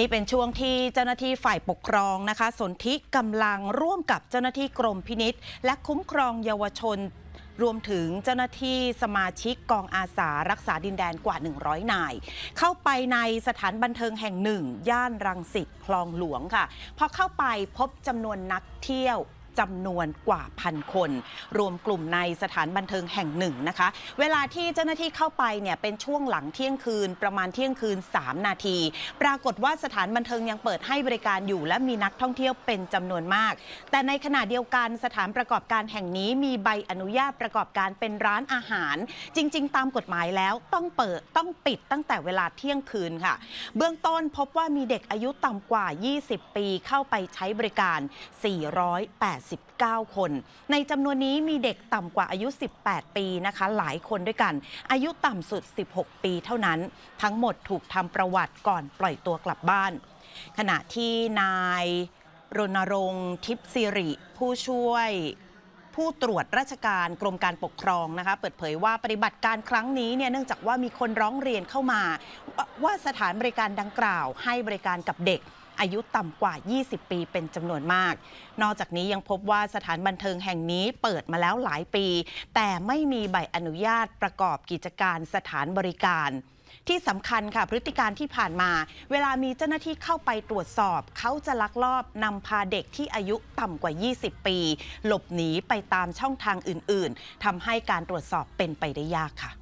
นี่เป็นช่วงที่เจ้าหน้าที่ฝ่ายปกครองนะคะสนธิกำลังร่วมกับเจ้าหน้าที่กรมพินิษและคุ้มครองเยาวชน รวมถึงเจ้าหน้าที่สมาชิกกองอาสารักษาดินแดนกว่า 100 นาย เข้าไปในสถานบันเทิงแห่งหนึ่ง ย่านรังสิตคลองหลวงค่ะพอเข้าไปพบจำนวนนักเที่ยว จำนวนกว่าพันคน รวมกลุ่มในสถานบันเทิงแห่งหนึ่งนะคะ เวลาที่เจ้าหน้าที่เข้าไปเนี่ยเป็นช่วงหลังเที่ยงคืนประมาณเที่ยงคืน 3 นาที ปรากฏว่าสถานบันเทิงยังเปิดให้บริการอยู่ และมีนักท่องเที่ยวเป็นจำนวนมาก แต่ในขณะเดียวกันสถานประกอบการแห่งนี้มีใบอนุญาตประกอบการเป็นร้านอาหาร จริง ๆ ตามกฎหมายแล้วต้องเปิดต้องปิดตั้งแต่เวลาเที่ยงคืนค่ะ เบื้องต้นพบว่ามีเด็กอายุต่ำกว่า 20 ปีเข้าไปใช้บริการ 4 8 89 คน ในจำนวนนี้มีเด็กต่ำกว่าอายุ 18 ปีนะคะ หลายคนด้วยกัน อายุต่ำสุด 16 ปีเท่านั้น ทั้งหมดถูกทำประวัติก่อนปล่อยตัวกลับบ้าน ขณะที่นายรณรงค์ทิพย์สิริ ผู้ช่วยผู้ตรวจราชการกรมการปกครองนะคะเปิดเผยว่าปฏิบัติการครั้งนี้เนี่ยเนื่องจากว่ามีคนร้องเรียนเข้ามา ว่าสถานบริการดังกล่าว ให้บริการกับเด็ก อายุต่ำกว่า 20 ปีเป็นจำนวนมาก นอกจากนี้ยังพบว่าสถานบันเทิงแห่งนี้เปิดมาแล้วหลายปี แต่ไม่มีใบอนุญาตประกอบกิจการสถานบริการที่สำคัญค่ะพฤติการที่ผ่านมา เวลามีเจ้าหน้าที่เข้าไปตรวจสอบ เขาจะลักลอบนำพาเด็กที่อายุต่ำกว่า 20 ปี หลบหนีไปตามช่องทางอื่น ๆทำให้การตรวจสอบเป็นไปได้ยากค่ะ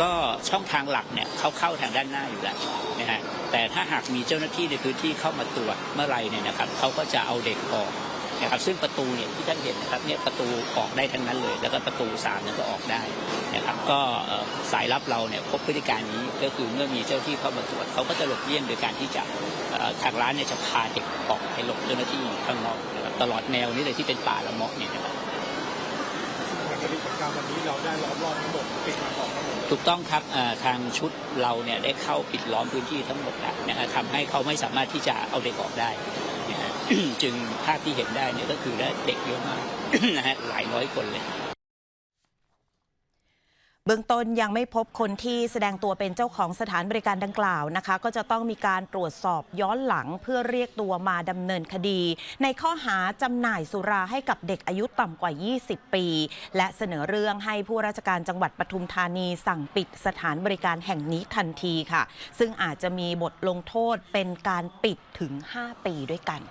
ก็ช่องทางหลักเนี่ยเขาเข้าทางด้านหน้าอยู่แล้วนะฮะแต่ถ้าหากมีเจ้าหน้าที่ในพื้นที่เข้ามาตรวจเมื่อไรเนี่ยนะครับเขาก็จะเอาเด็กออกนะครับซึ่งประตูเนี่ยที่ท่านเห็นนะครับเนี่ยประตูออกได้ทั้งนั้นเลย แล้วก็ประตูสามเนี่ยก็ออกได้นะครับก็สายลับเราเนี่ยพบพฤติการนี้ก็คือเมื่อมีเจ้าที่เข้ามาตรวจเขาก็จะหลบเลี่ยงโดยการที่จะทางร้านเนี่ยจะพาเด็กออกไปหลบเจ้าหน้าที่ข้างนอกนะตลอดแนวนี้เลยที่เป็นป่าละเมาะเนี่ยนะครับ การวันนี้เราได้ล้อมรอบทั้งหมดปิดทางออกทั้งหมดถูกต้องครับทางชุดเราเนี่ยได้เข้าปิดล้อมพื้นที่ทั้งหมดแล้วนะฮะทำให้เขาไม่สามารถที่จะเอาเด็กออกได้นะฮะจึงภาพที่เห็นได้เนี่ยก็คือเด็กเยอะมากนะฮะหลายร้อยคนเลย เบื้องต้นยังไม่พบคนที่แสดงตัวเป็นเจ้าของสถานบริการดังกล่าวนะคะ ก็จะต้องมีการตรวจสอบย้อนหลังเพื่อเรียกตัวมาดำเนินคดี ในข้อหาจำหน่ายสุราให้กับเด็กอายุต่ำกว่า 20 ปี และเสนอเรื่องให้ผู้ราชการจังหวัดปทุมธานีสั่งปิดสถานบริการแห่งนี้ทันทีค่ะ ซึ่งอาจจะมีบทลงโทษเป็นการปิดถึง 5 ปีด้วยกัน